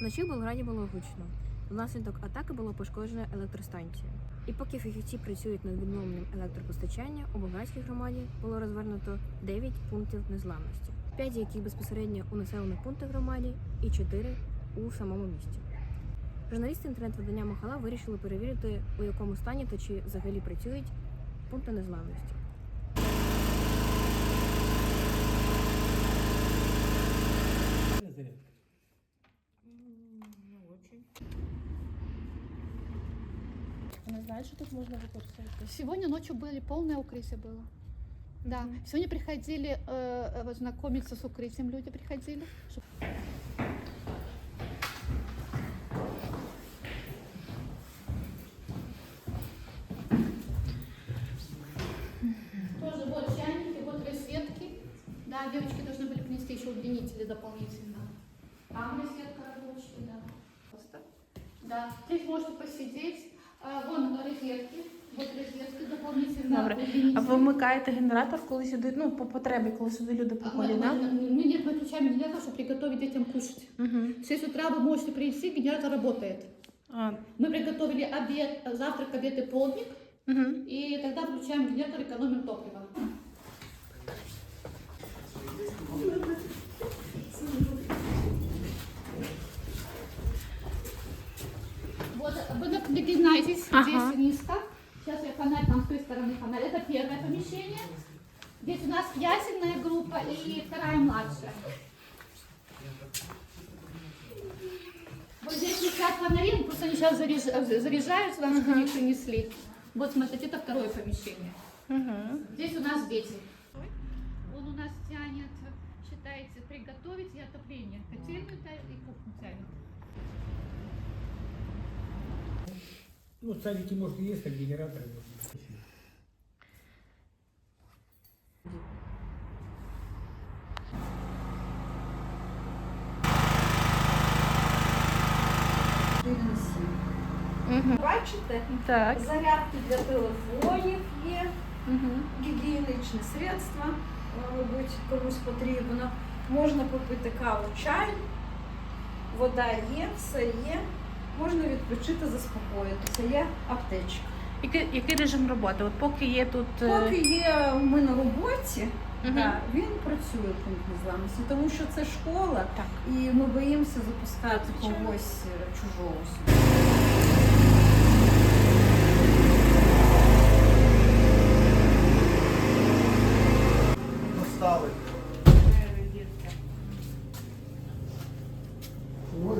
Вночі в Болграді було гучно. Внаслідок атаки було пошкоджено електростанцію. І поки фахівці працюють над відновленням електропостачання, у Болградській громаді було розвернуто 9 пунктів незламності, 5 з яких безпосередньо у населених пунктах громаді і 4 у самому місті. Журналісти інтернет-видання Махала вирішили перевірити, у якому стані та чи взагалі працюють пункти незламності. Она знает, что тут можно використовувати. Сегодня ночью были полное укрытие было. Да. Сегодня приходили э, э, знакомиться с укрытием, люди приходили. чтоб- Тоже вот чайники, вот розетки. Да, девочки должны были принести еще удлинители дополнительно. Да, здесь можете посидеть. А, вон розетки, вот розетки дополнительно. Добре. А удлинители. ви вмикаєте генератор, коли сюди, ну, по потребі, коли сюди люди А, приходять, мы- да? мы- мы нет, мы включаем генератор, чтобы приготовить детям кушать. Угу. В 6 утра вы можете прийти, генератор работает. А, Мы приготовили обед, завтрак, обед и полдник, угу. и тогда включаем генератор, экономим топливо. Вы напрягнаетесь Ага. здесь низко. Сейчас я фонарь, там с той стороны фонарь. Это первое помещение. Здесь у нас ясельная группа и вторая младшая. Вот здесь висят фонари, просто они сейчас заряж- заряжаются, нам чтобы их принесли. Вот смотрите, это второе помещение. Угу. Здесь у нас дети. Он у нас тянет, считается, приготовить и отопление. Котельную и кухню тянет. Ну, в садике, может, и есть, так генераторы. можно. Угу. Бачите, Так. зарядки для телефонів є, Угу. гігієнічні средства, мабуть, комусь потрібно. Можна попити каву, чай, вода є, все є. Можна відпочити, заспокоїтися. Є аптечка. Який, який режим роботи? От поки є тут. е, Поки є ми на роботі, Мгм. да, він працює пункт незламності, тому що це школа, Так. і ми боїмося запускати когось е, чужого сюди.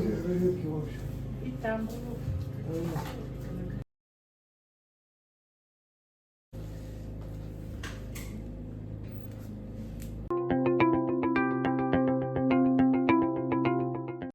Здесь розетки вообще. Istanbul.